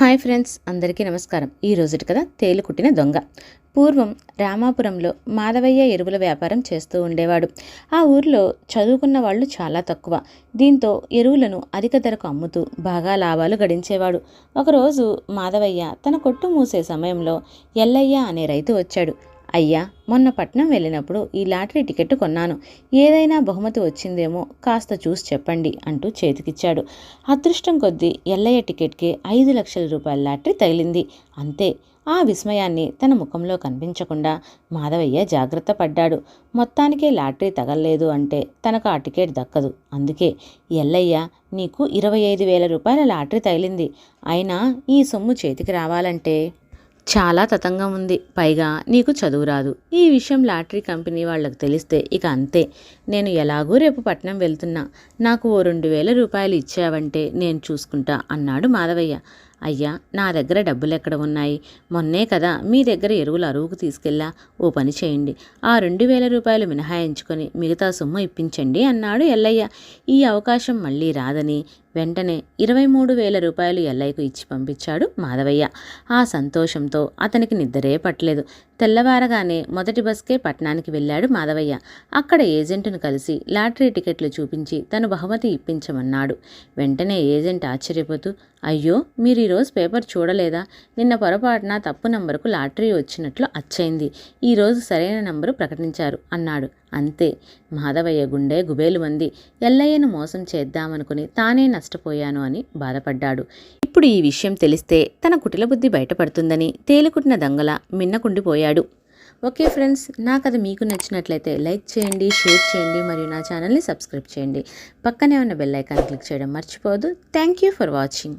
Hi friends అందరికీ నమస్కారం. ఈ రోజుటి కదా తేలు కుట్టిన దొంగ. పూర్వం రామాపురంలో మాధవయ్య ఎరువుల వ్యాపారం చేస్తూ ఉండేవాడు. ఆ ఊర్లో చదువుకున్న వాళ్ళు చాలా తక్కువ. దీంతో ఎరువులను అధిక ధరకు అమ్ముతూ బాగా లాభాలు గడించేవాడు. ఒకరోజు మాధవయ్య తన కొట్టు మూసే సమయంలో ఎల్లయ్య అనే రైతు వచ్చాడు. అయ్యా మొన్న పట్నం వెళ్ళినప్పుడు ఈ లాటరీ టికెట్ కొన్నాను. ఏదైనా బహుమతి వచ్చిందేమో కాస్త చూసి చెప్పండి అంటూ చేతికిచ్చాడు. అదృష్టం కొద్దీ ఎల్లయ్య టికెట్కి ఐదు లక్షల రూపాయల లాటరీ తగిలింది. అంతే ఆ విస్మయాన్ని తన ముఖంలో కనిపించకుండా మాధవయ్య జాగ్రత్త పడ్డాడు. మొత్తానికే లాటరీ తగలలేదు అంటే తనకు ఆ టికెట్ దక్కదు. అందుకే ఎల్లయ్య నీకు ఇరవై ఐదు వేల రూపాయల లాటరీ తగిలింది. అయినా ఈ సొమ్ము చేతికి రావాలంటే చాలా తతంగా ఉంది. పైగా నీకు చదువు రాదు. ఈ విషయం లాటరీ కంపెనీ వాళ్ళకి తెలిస్తే ఇక అంతే. నేను ఎలాగూ రేపు పట్నం వెళ్తున్నా. నాకు ఓ రెండు వేల రూపాయలు ఇచ్చావంటే నేను చూసుకుంటా అన్నాడు మాధవయ్య. అయ్యా నా దగ్గర డబ్బులు ఎక్కడ ఉన్నాయి? మొన్నే కదా మీ దగ్గర ఎరువులు అరువుకు తీసుకెళ్ళా. ఓ పని చేయండి. ఆ రెండు వేల రూపాయలు మినహాయించుకొని మిగతా సొమ్ము ఇప్పించండి అన్నాడు ఎల్లయ్య. ఈ అవకాశం మళ్ళీ రాదని వెంటనే ఇరవై మూడు వేల రూపాయలు ఎల్లయ్యకు ఇచ్చి పంపించాడు మాధవయ్య. ఆ సంతోషంతో అతనికి నిద్రే పట్టలేదు. తెల్లవారగానే మొదటి బస్కే పట్నానికి వెళ్ళాడు మాధవయ్య. అక్కడ ఏజెంటును కలిసి లాటరీ టికెట్లు చూపించి తను బహుమతి ఇప్పించమన్నాడు. వెంటనే ఏజెంట్ ఆశ్చర్యపోతూ అయ్యో మీరు ఈరోజు పేపర్ చూడలేదా? నిన్న పొరపాటున తప్పు నంబరుకు లాటరీ వచ్చినట్లు అచ్చయింది. ఈరోజు సరైన నంబరు ప్రకటించారు అన్నాడు. అంతే. మాధవయ్య గుండె గుబేలు మంది ఎల్లయ్యను మోసం చేద్దామనుకుని తానే నష్టపోయాను అని బాధపడ్డాడు. ఇప్పుడు ఈ విషయం తెలిస్తే తన కుటిల బుద్ధి బయటపడుతుందని తేలికుట్టిన దొంగల మిన్నకుండిపోయాడు. ఓకే ఫ్రెండ్స్ నా కథ మీకు నచ్చినట్లయితే లైక్ చేయండి షేర్ చేయండి మరియు నా ఛానల్ని సబ్స్క్రైబ్ చేయండి. పక్కనే ఉన్న బెల్ ఐకాన్ క్లిక్ చేయడం మర్చిపోవద్దు. Thank you for watching.